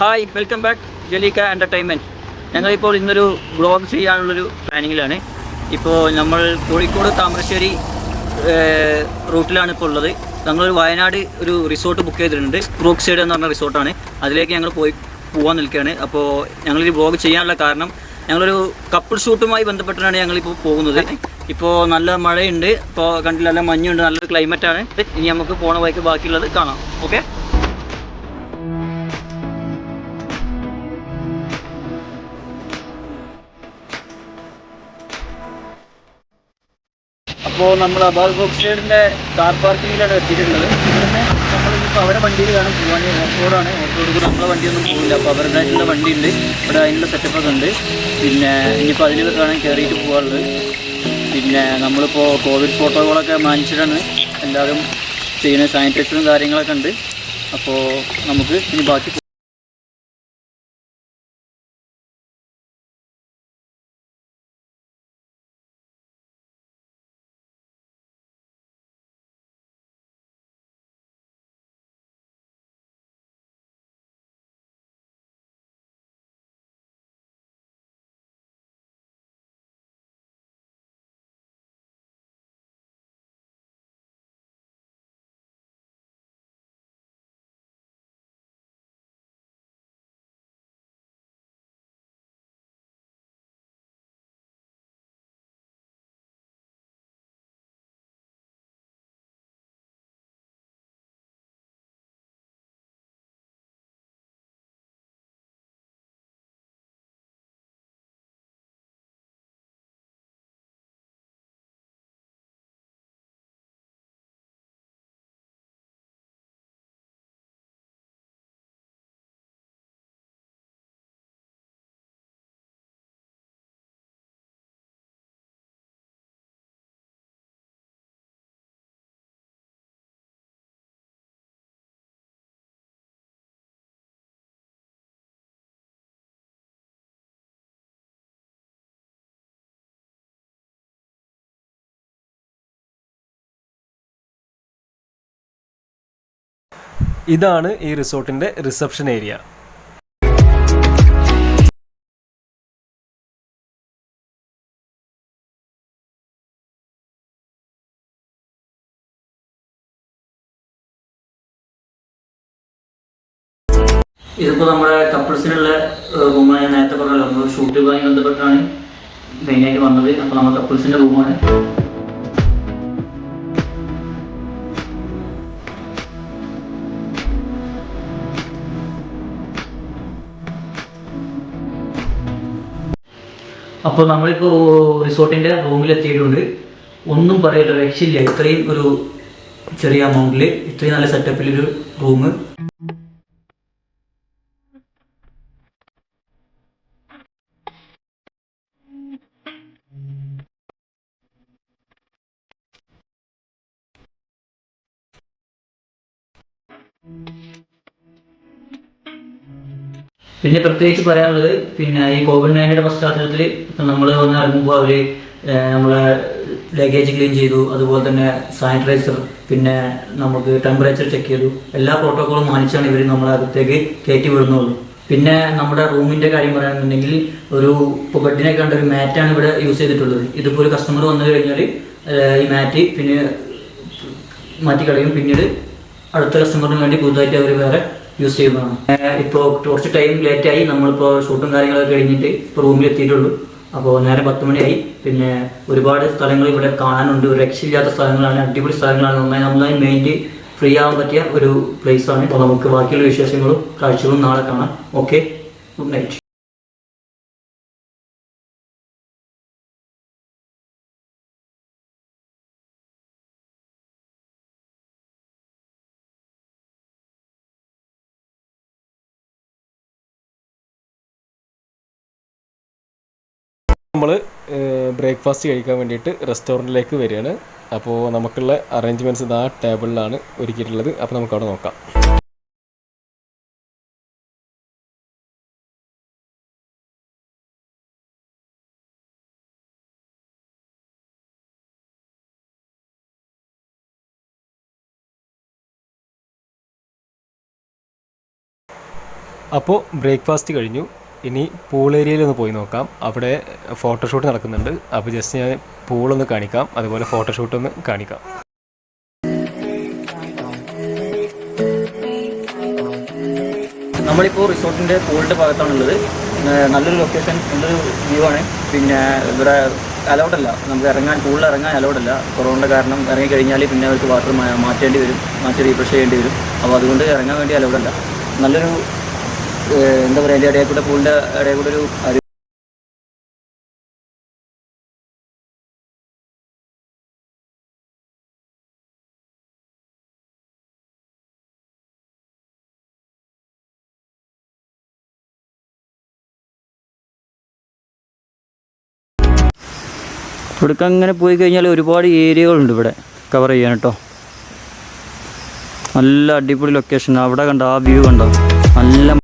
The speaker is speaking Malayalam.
Hi welcome back. ജലീക്ക എന്റർടൈൻമെന്റ് ഞങ്ങളിപ്പോൾ ഇന്നൊരു ബ്ലോഗ് ചെയ്യാനുള്ളൊരു പ്ലാനിങ്ങിലാണ്. ഇപ്പോൾ നമ്മൾ കോഴിക്കോട് താമരശ്ശേരി റൂട്ടിലാണ് ഇപ്പോൾ ഉള്ളത്. ഞങ്ങളൊരു വയനാട് ഒരു റിസോർട്ട് ബുക്ക് ചെയ്തിട്ടുണ്ട്. ക്രൂക്ക് സൈഡ് എന്ന് പറഞ്ഞ റിസോർട്ടാണ്. അതിലേക്ക് ഞങ്ങൾ പോയി പോകാൻ നിൽക്കുകയാണ്. അപ്പോൾ ഞങ്ങളൊരു ബ്ലോഗ് ചെയ്യാനുള്ള കാരണം ഞങ്ങളൊരു കപ്പിൾ ഷൂട്ടുമായി ബന്ധപ്പെട്ടാണ് ഞങ്ങളിപ്പോൾ പോകുന്നത്. ഇപ്പോൾ നല്ല മഴയുണ്ട്. ഇപ്പോൾ കണ്ടില്ല നല്ല മഞ്ഞുണ്ട് നല്ലൊരു ക്ലൈമറ്റാണ് ഇനി നമുക്ക് പോണ വഴിക്ക് ബാക്കിയുള്ളത് കാണാം. ഓക്കെ അപ്പോൾ നമ്മൾ അബാദ് ബോക്സൈഡിന്റെ കാർ പാർക്കിങ്ങിലാണ് എത്തിയിട്ടുള്ളത്. ഇവിടെ നമ്മൾ അവരുടെ വണ്ടിയിൽ കാണാൻ പോകാൻ ഓഫ് റോഡാണ് ഓഫ് റോഡ് നമ്മളെ വണ്ടിയൊന്നും പോകില്ല അപ്പോൾ അവരുടേതായിട്ടുള്ള വണ്ടി ഉണ്ട് ഇവിടെ അതിനുള്ള സെറ്റപ്പൊക്കെ ഉണ്ട്. പിന്നെ ഇനിയിപ്പോൾ കാണാൻ കയറിയിട്ട് പോകാനുള്ളത് പിന്നെ നമ്മളിപ്പോൾ കോവിഡ് പ്രോട്ടോകോളൊക്കെ മാനിച്ചിട്ടാണ് എല്ലാവരും ചെയ്യുന്ന സാനിറ്റൈസറും കാര്യങ്ങളൊക്കെ ഉണ്ട്. അപ്പോൾ നമുക്ക് ഇനി ബാക്കി ഇതാണ് ഈ റിസോർട്ടിന്റെ റിസപ്ഷൻ ഏരിയ. ഇതിപ്പോൾ നമ്മുടെ കപ്പിൾസിനുള്ള റൂമാണ് ഞാൻ നേരത്തെ പറഞ്ഞല്ലോ. നമ്മൾ ഷൂട്ടുമായി ബന്ധപ്പെട്ടാണ് മെയിനായിട്ട് വന്നത്. അപ്പോൾ നമ്മുടെ കപ്പിൾസിന്റെ റൂമാണ്. അപ്പോൾ നമ്മളിപ്പോൾ റിസോർട്ടിന്റെ റൂമിൽ എത്തിയിട്ടുണ്ട് ഒന്നും പറയില്ല രക്ഷയില്ല ഇത്രയും ഒരു ചെറിയ അമൗണ്ടിൽ ഇത്രയും നല്ല സെറ്റപ്പിലൊരു റൂം പിന്നെ പ്രത്യേകിച്ച് പറയാനുള്ളത് പിന്നെ ഈ കോവിഡ് നയന്റീന്റെ പശ്ചാത്തലത്തിൽ നമ്മൾ വന്ന് ഇറങ്ങുമ്പോൾ അവർ നമ്മളെ ലഗേജ് ക്ലീൻ ചെയ്തു അതുപോലെ തന്നെ സാനിറ്റൈസർ പിന്നെ നമുക്ക് ടെമ്പറേച്ചർ ചെക്ക് ചെയ്തു. എല്ലാ പ്രോട്ടോക്കോളും മാനിച്ചാണ് ഇവർ നമ്മളെ അകത്തേക്ക് കയറ്റി വിടുന്നുള്ളൂ. പിന്നെ നമ്മുടെ റൂമിന്റെ കാര്യം പറയുകയാണെന്നുണ്ടെങ്കിൽ ഒരു ഇപ്പോൾ ബെഡിനെ കണ്ട ഒരു മാറ്റാണ് ഇവിടെ യൂസ് ചെയ്തിട്ടുള്ളത്. ഇതിപ്പോൾ ഒരു കസ്റ്റമർ വന്നു കഴിഞ്ഞാൽ ഈ മാറ്റ് പിന്നെ മാറ്റി കളയും പിന്നീട് അടുത്ത കസ്റ്റമറിന് വേണ്ടി പുതുതായിട്ട് അവർ വേറെ യൂസ് ചെയ്യുന്നതാണ്. ഇപ്പോൾ കുറച്ച് ടൈം ലേറ്റായി നമ്മളിപ്പോൾ ഷൂട്ടും കാര്യങ്ങളൊക്കെ കഴിഞ്ഞിട്ട് ഇപ്പോൾ റൂമിൽ എത്തിയിട്ടുള്ളൂ. അപ്പോൾ നേരെ പത്ത് മണിയായി. പിന്നെ ഒരുപാട് സ്ഥലങ്ങൾ ഇവിടെ കാണാനുണ്ട്. രക്ഷയില്ലാത്ത സ്ഥലങ്ങളാണ് അടിപൊളി സ്ഥലങ്ങളാണ്. നന്നായി നന്നായി മെയിന്റ് ഫ്രീ ആവാൻ പറ്റിയ ഒരു ആണ്. അപ്പോൾ നമുക്ക് ബാക്കിയുള്ള വിശേഷങ്ങളും കാഴ്ചകളും നാളെ കാണാം. ഓക്കെ ഗുഡ് നൈറ്റ് നമ്മൾ ബ്രേക്ക്ഫാസ്റ്റ് കഴിക്കാൻ വേണ്ടിയിട്ട് റെസ്റ്റോറന്റിലേക്ക് വരികയാണ്. അപ്പോൾ നമുക്കുള്ള അറേഞ്ച്മെന്റ്സ് ഇത് ആ ടേബിളിലാണ് ഒരുക്കിയിട്ടുള്ളത്. അപ്പോൾ നമുക്ക് അവിടെ നോക്കാം. അപ്പോൾ ബ്രേക്ക്ഫാസ്റ്റ് കഴിഞ്ഞു. ഇനി പൂൾ ഏരിയയിൽ ഒന്ന് പോയി നോക്കാം. അവിടെ ഫോട്ടോഷൂട്ട് നടക്കുന്നുണ്ട്. അപ്പോൾ ജസ്റ്റ് ഞാൻ പൂളൊന്ന് കാണിക്കാം. അതുപോലെ ഫോട്ടോഷൂട്ട് ഒന്ന് കാണിക്കാം. നമ്മളിപ്പോൾ റിസോർട്ടിന്റെ പൂളിന്റെ ഭാഗത്താണുള്ളത്. നല്ലൊരു ലൊക്കേഷൻ നല്ലൊരു വ്യൂ ആണ്. പിന്നെ ഇവിടെ അലൗഡ് അല്ല. നമുക്ക് ഇറങ്ങാൻ പൂളിൽ ഇറങ്ങാൻ അലൗഡ് അല്ല. കൊറോണയുടെ കാരണം ഇറങ്ങിക്കഴിഞ്ഞാൽ പിന്നെ അവർക്ക് വാട്ടർ മാറ്റേണ്ടി വരും. മാറ്റി റീഫ്രഷ് ചെയ്യേണ്ടി വരും. അപ്പോൾ അതുകൊണ്ട് ഇറങ്ങാൻ വേണ്ടി അലൗഡ് അല്ല. നല്ലൊരു എന്താ പറയുക അതിന്റെ ഇടയിൽ കൂടെ പൂളിന്റെ ഇടയിൽ കൂടെ ഒരു ഇവിടേക്ക് അങ്ങനെ പോയി കഴിഞ്ഞാൽ ഒരുപാട് ഏരിയകളുണ്ട് ഇവിടെ കവർ ചെയ്യാൻ കേട്ടോ. നല്ല അടിപൊളി ലൊക്കേഷൻ അവിടെ കണ്ട ആ വ്യൂ കണ്ടോ? നല്ല